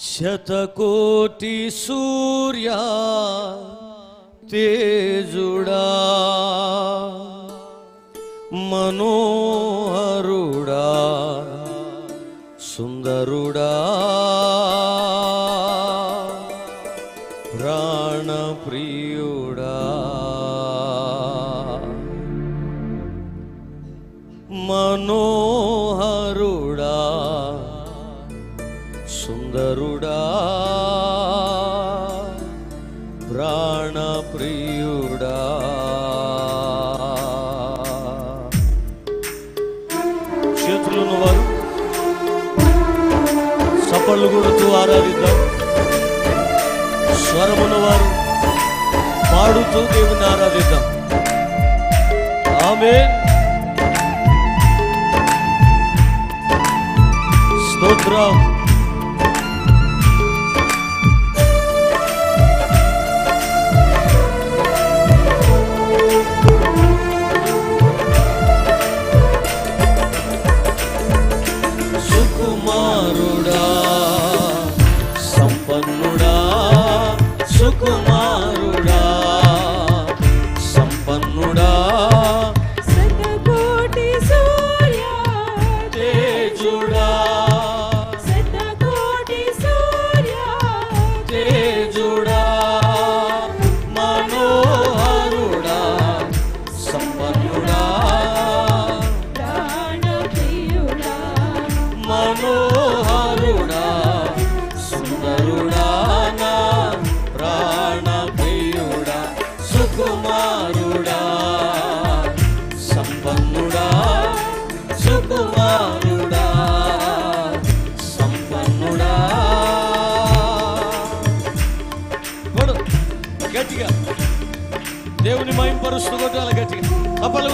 శతకోటి సూర్య తేజుడా మనోహరుడా సుందరుడా. ప్రాణప్రియుడా. మనో వారు. సపళ్ళు కొడుతూ ఆరాధిద్దాం. స్వరమున వారు పాడుతూ దేవుని ఆరాధిద్దాం. ఆమె స్తోత్రం.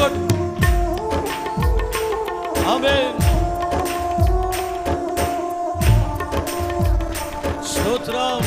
కొట్టు ఆమేన్ స్తోత్రం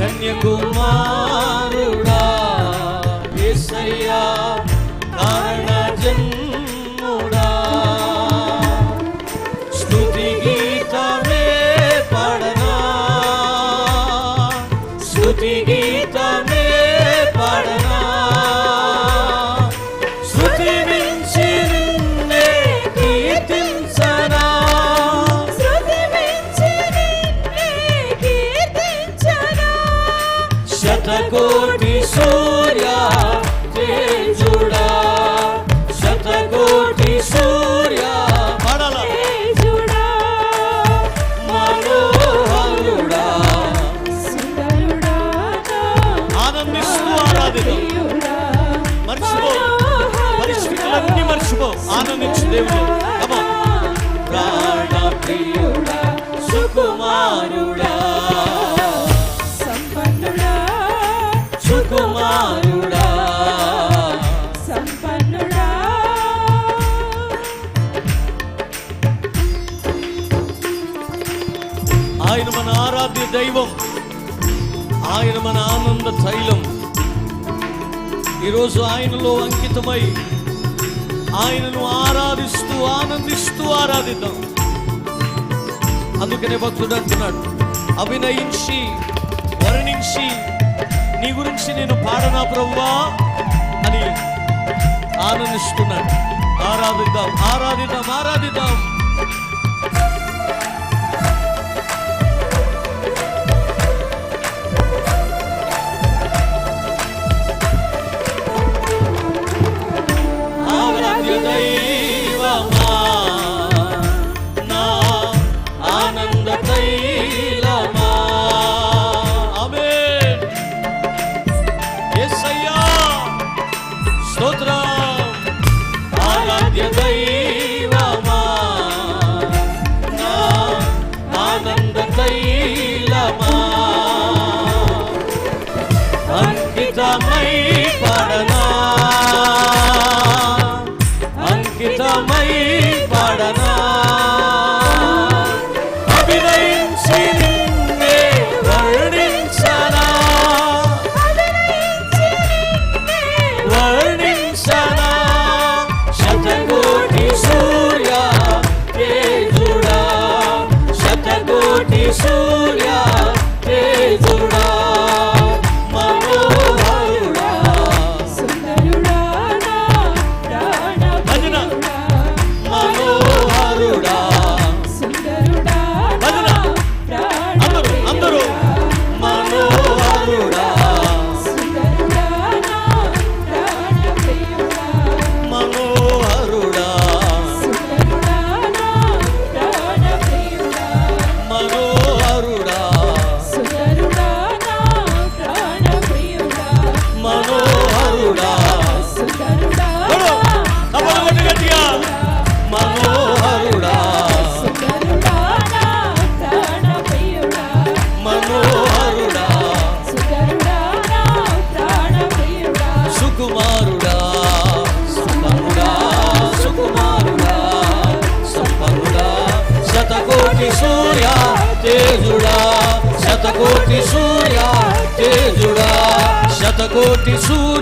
కన్యకుమారుడా ఆనందిస్తూ మర్చిపో పరిస్థితులన్నీ మర్చిపో ఆనందించు దేవుడు ప్రాణ ప్రియుడా సుకుమారుడా సంపన్నుడా సుకుమారుడా సంపన్నుడా ఆయన మన ఆరాధ్య దైవం. ఆయన మన ఆనంద తైలం. ఈరోజు ఆయనలో అంకితమై ఆయనను ఆరాధిస్తూ ఆనందిస్తూ ఆరాధిద్దాం. అందుకనే భక్తుడు అంటున్నాడు అభినయించి వర్ణించి నీ గురించి నేను పాడనా ప్రభువా? అని ఆనందిస్తున్నాడు. ఆరాధిద్దాం ఆరాధిద్దాం ఆరాధిద్దాం. 我的祖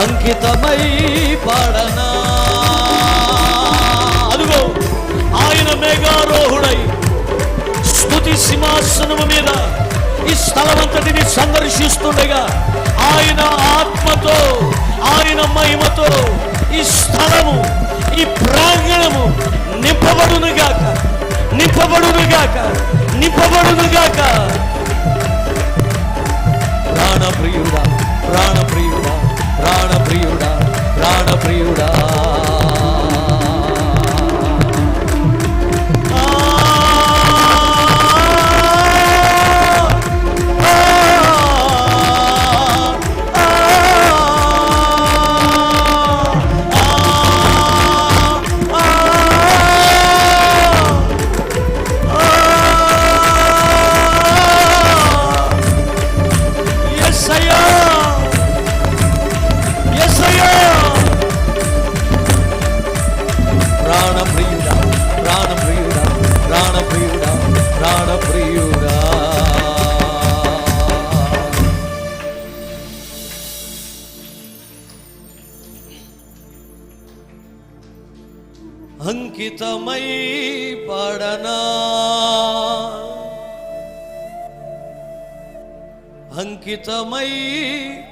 అంకితమై పాడనా? అదిగో ఆయన మేఘారోహుడై స్థుతి సింహాసనము మీద ఈ స్థలమంతటిని సందర్శిస్తుండగా ఆయన ఆత్మతో ఆయన మహిమతో ఈ స్థలము ఈ ప్రాంగణము నింపబడునుగాక నింపబడునుగాక నింపబడునుగాక. అంకితమై పాడనా? అంకితమై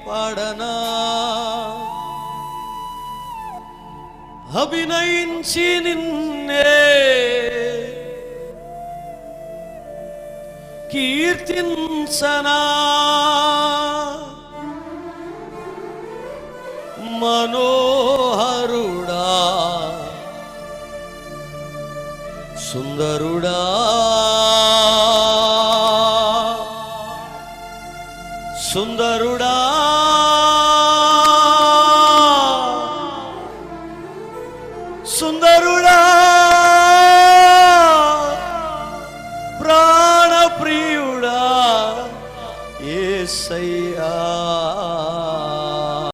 పాడనా? అభినయించి నిన్నే కీర్తించనా? మనో సుందరుడా. సుందరుడా.